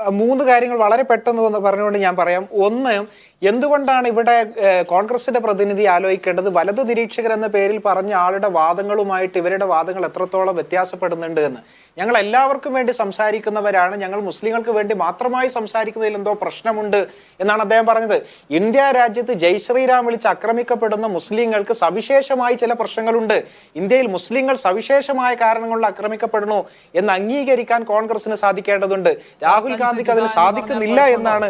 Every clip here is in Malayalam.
മൂന്ന് കാര്യങ്ങൾ വളരെ പെട്ടെന്ന് പറഞ്ഞുകൊണ്ട് ഞാൻ പറയാം. ഒന്ന് എന്തുകൊണ്ടാണ് ഇവിടെ കോൺഗ്രസിന്റെ പ്രതിനിധി ആലോചിക്കേണ്ടത്? വലതു നിരീക്ഷകർ എന്ന പേരിൽ പറഞ്ഞ ആളുടെ വാദങ്ങളുമായിട്ട് ഇവരുടെ വാദങ്ങൾ എത്രത്തോളം വ്യത്യാസപ്പെടുന്നുണ്ട് എന്ന്. ഞങ്ങൾ എല്ലാവർക്കും വേണ്ടി സംസാരിക്കുന്നവരാണ്. ഞങ്ങൾ മുസ്ലിങ്ങൾക്ക് വേണ്ടി മാത്രമായി സംസാരിക്കുന്നതിൽ എന്തോ പ്രശ്നമുണ്ട് എന്നാണ് അദ്ദേഹം പറഞ്ഞത്. ഇന്ത്യ രാജ്യത്ത് ജയ് ശ്രീരാം വിളിച്ച് ആക്രമിക്കപ്പെടുന്ന മുസ്ലിങ്ങൾക്ക് സവിശേഷമായി ചില പ്രശ്നങ്ങളുണ്ട്. ഇന്ത്യയിൽ മുസ്ലിങ്ങൾ സവിശേഷമായ കാരണങ്ങളിൽ ആക്രമിക്കപ്പെടുന്നു എന്ന് അംഗീകരിക്കാൻ കോൺഗ്രസിന് സാധിക്കേണ്ടതുണ്ട്. രാഹുൽ ഗാന്ധിക്ക് അതിന് സാധിക്കുന്നില്ല എന്നാണ്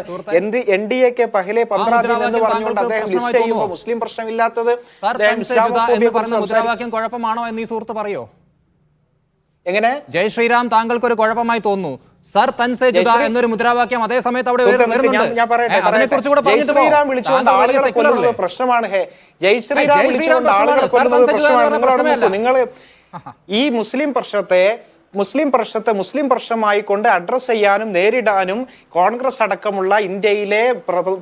എൻ ഡി എ കെ പഹലെ പന്ത്രാതി എന്ന് പറഞ്ഞുകൊണ്ട് അദ്ദേഹം ലിസ്റ്റ് ചെയ്യുമ്പോൾ മുസ്ലിം പ്രശ്നമില്ലാത്തത് മുദ്രാവാക്യം കുഴപ്പമാണോ എന്ന് ഈ സുഹൃത്ത് പറയോ? എങ്ങനെ? ജയ് ശ്രീറാം താങ്കൾക്ക് ഒരു കുഴപ്പമായി തോന്നുന്നു. സർ തൻ സേ ജുദാ എന്നൊരു മുദ്രാവാക്യം അതേ സമയത്ത് അവിടെ അതിനെക്കുറിച്ച്? പ്രശ്നമാണ്. ഹേ ജയ് ശ്രീറാം വിളിച്ചുകൊണ്ട് ആളുകളെ. കൊല്ലുന്നത് പ്രശ്നമാണ് നിങ്ങൾ ഈ മുസ്ലിം പ്രശ്നത്തെ മുസ്ലിം പ്രശ്നത്തെ മുസ്ലിം പ്രശ്നമായി കൊണ്ട് അഡ്രസ്സ് ചെയ്യാനും നേരിടാനും കോൺഗ്രസ് അടക്കമുള്ള ഇന്ത്യയിലെ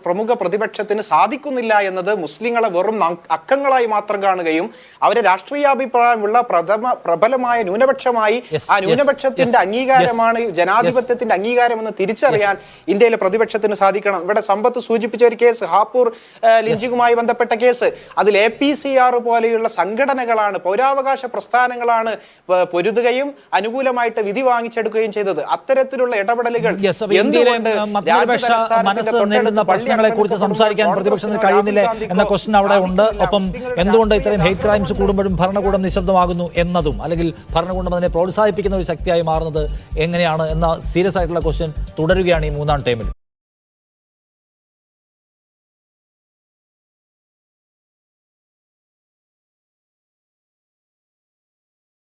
പ്രമുഖ പ്രതിപക്ഷത്തിന് സാധിക്കുന്നില്ല എന്നത് മുസ്ലിങ്ങളെ വെറും അക്കങ്ങളായി മാത്രം കാണുകയും അവരെ രാഷ്ട്രീയാഭിപ്രായമുള്ള പ്രഥമ പ്രബലമായ ന്യൂനപക്ഷമായി ആ ന്യൂനപക്ഷത്തിന്റെ അംഗീകാരമാണ് ജനാധിപത്യത്തിന്റെ അംഗീകാരം എന്ന് തിരിച്ചറിയാൻ ഇന്ത്യയിലെ പ്രതിപക്ഷത്തിന് സാധിക്കണം. ഇവിടെ സമ്പത്ത് സൂചിപ്പിച്ച ഒരു കേസ് ഹാപ്പൂർ ലിഞ്ചിങ്ങുമായി ബന്ധപ്പെട്ട കേസ്. അതിൽ എ പി സി ആർ പോലെയുള്ള സംഘടനകളാണ് പൗരാവകാശ പ്രസ്ഥാനങ്ങളാണ് പൊരുതുകയും പൊരുതുകയും അനുകൂലമായിട്ട് വിധി വാങ്ങിച്ചെടുക്കുകയും ചെയ്തത്. അത്തരത്തിലുള്ള ഇടപെടലുകൾ നേരിടുന്ന പ്രശ്നങ്ങളെ കുറിച്ച് സംസാരിക്കാൻ പ്രതിപക്ഷത്തിന് കഴിയുന്നില്ല എന്ന ക്വസ്റ്റൻ അവിടെ ഉണ്ട്. ഒപ്പം എന്തുകൊണ്ട് ഇത്രയും ഹെയ്റ്റ് ക്രൈംസ് കൂടുമ്പോഴും ഭരണകൂടം നിശബ്ദമാകുന്നു എന്നതും അല്ലെങ്കിൽ ഭരണകൂടം അതിനെ പ്രോത്സാഹിപ്പിക്കുന്ന ഒരു ശക്തിയായി മാറുന്നത് എങ്ങനെയാണ് എന്ന സീരിയസ് ആയിട്ടുള്ള ക്വസ്റ്റ്യൻ തുടരുകയാണ് ഈ മൂന്നാം ടൈമിൽ.